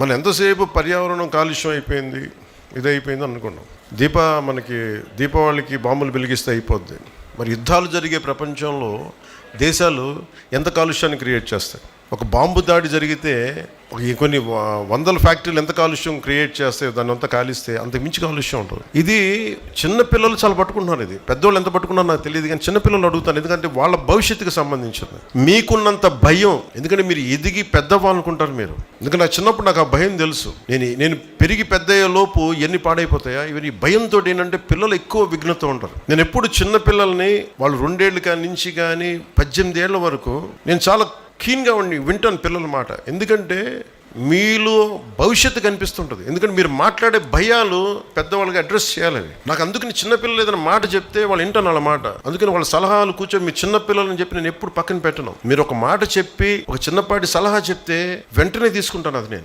మనం ఎంతసేపు పర్యావరణం కాలుష్యం అయిపోయింది ఇది అయిపోయింది అనుకున్నాం. దీప మనకి దీపావళికి బాంబులు వెలిగిస్తే అయిపోద్ది. మరి యుద్ధాలు జరిగే ప్రపంచంలో దేశాలు ఎంత కాలుష్యాన్ని క్రియేట్ చేస్తాయి? ఒక బాంబు దాడి జరిగితే కొన్ని వ- వందల ఫ్యాక్టరీలు ఎంత కాలుష్యం క్రియేట్ చేస్తే దాన్ని అంతా కాలిస్తే అంత మించి కాలుష్యం ఉంటుంది. ఇది చిన్న పిల్లలు చాలా పట్టుకుంటున్నారు ఇది. పెద్దోళ్ళు ఎంత పట్టుకున్నారో నాకు తెలియదు కానీ చిన్న పిల్లలు అడుగుతాను ఎందుకంటే వాళ్ళ భవిష్యత్తుకు సంబంధించింది. మీకున్నంత భయం ఎందుకంటే మీరు ఎదిగి పెద్దవాళ్ళనుకుంటారు మీరు. ఎందుకంటే నాకు చిన్నప్పుడు నాకు ఆ భయం తెలుసు. నేను నేను పెరిగి పెద్ద లోపు ఎన్ని పాడైపోతాయా? ఇవన్నీ భయంతో ఏంటంటే పిల్లలు ఎక్కువ విఘ్నత ఉంటారు. నేను ఎప్పుడు చిన్న పిల్లల్ని వాళ్ళు రెండేళ్ళు కానీ నుంచి కానీ పద్దెనిమిది ఏళ్ళ వరకు నేను చాలా కీన్గా ఉండి వింటాను పిల్లల మాట. ఎందుకంటే మీలో భవిష్యత్తు కనిపిస్తుంటుంది. ఎందుకంటే మీరు మాట్లాడే భయాలు పెద్దవాళ్ళకి అడ్రస్ చేయాలని. నాకు అందుకని చిన్నపిల్లలు ఏదైనా మాట చెప్తే వాళ్ళు వింటాను వాళ్ళ మాట. అందుకని వాళ్ళ సలహాలు కూర్చొని మీ చిన్నపిల్లలని చెప్పి నేను ఎప్పుడు పక్కన పెట్టను. మీరు ఒక మాట చెప్పి ఒక చిన్నపాటి సలహా చెప్తే వెంటనే తీసుకుంటాను అది నేను.